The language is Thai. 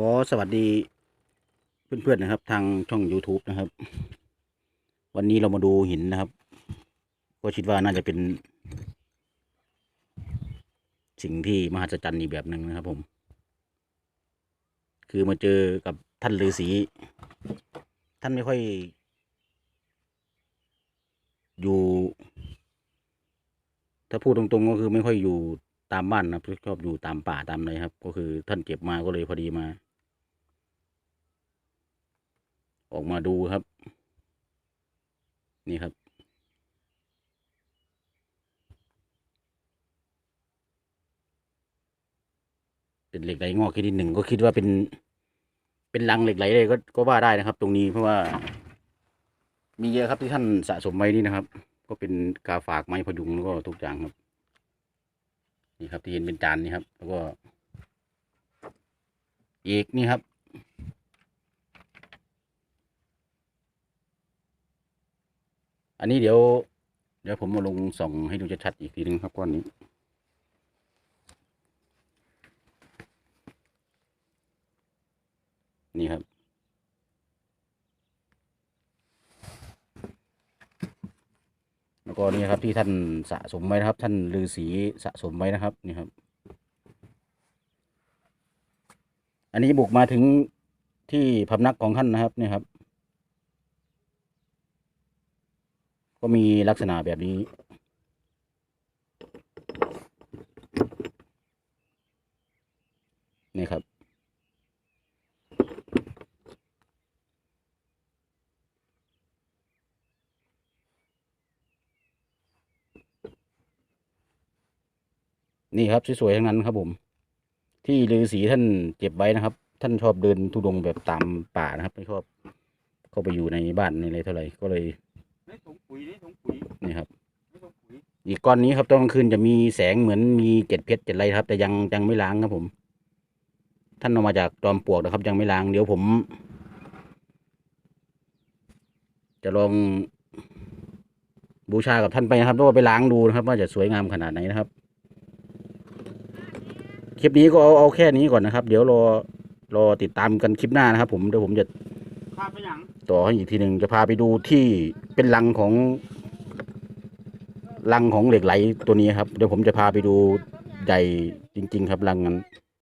ขอสวัสดีเพื่อนๆนะครับ ทางช่อง YouTube นะครับ วันนี้เรามาดูหินนะครับ ก็คิดว่าน่าจะเป็น สิ่งที่มหัศจรรย์อีกแบบหนึ่งนะครับผม คือมาเจอกับท่านฤาษีท่านไม่ค่อย อยู่ ถ้าพูดตรงๆก็คือไม่ค่อยอยู่ตามบ้านนะชอบอยู่ตามป่าตามอะไรครับ ก็คือท่านเก็บมาก็เลยพอดีมา ออกมาดูครับ นี่ครับ เป็นเหล็กไหลงอกแค่นิดหนึ่งก็คิดว่าเป็น เป็นรังเหล็กไหลเลยก็ก็ว่าได้นะครับ ตรงนี้เพราะว่า มีเยอะครับที่ท่านสะสมไว้นี่นะครับ ก็เป็นกาฝากไม้พยุงแล้วก็ทุกอย่างครับ นี่ครับที่เห็นเป็นจานนี่ครับ แล้วก็อีกนี่ครับ อันนี้เดี๋ยว เดี๋ยวผมมาลงส่องให้ดูชัดๆอีกทีนึงครับก้อนนี้ นี่ครับ แล้วก็นี่ครับที่ท่านสะสมไว้นะครับ ท่านฤาษีสะสมไว้นะครับนี่ครับ อันนี้บุกมาถึงที่พำนักของท่านนะครับนี่ครับ ก็มีลักษณะแบบนี้ นี่ครับ นี่ครับสวยๆทั้งนั้นครับผม ที่ฤาษีท่านเก็บไว้นะครับ ท่านชอบเดินทุดงแบบตามป่านะครับ ไม่ชอบเข้าไปอยู่ในบ้านในอะไรเท่าไหร่ก็เลย ในถุงปุ๋ยในถุงปุ๋ยนี่ครับ ในถุงปุ๋ยอีกก้อนนี้ครับตอนกลางคืนจะมีแสงเหมือนมีเกล็ดเพชรเกล็ดอะไรครับ แต่ยังยังไม่ล้างครับผม ท่านเอามาจากจอมปลวกนะครับ ยังไม่ล้างเดี๋ยวผม จะลองบูชากับท่านไปนะครับแล้วก็ไปล้างดูนะครับ ว่าจะสวยงามขนาดไหนนะครับ คลิปนี้ก็เอาเอาแค่นี้ก่อนนะครับ เดี๋ยวรอรอติดตามกันคลิปหน้านะครับ ผมเดี๋ยวผมจะพาไปหยังต่อให้อีกทีหนึ่งจะพาไปดูที่ เป็นรังของรังของเหล็กไหลตัวนี้ครับเดี๋ยวผมจะพาไปดูใหญ่จริง ๆ ครับรังนั้น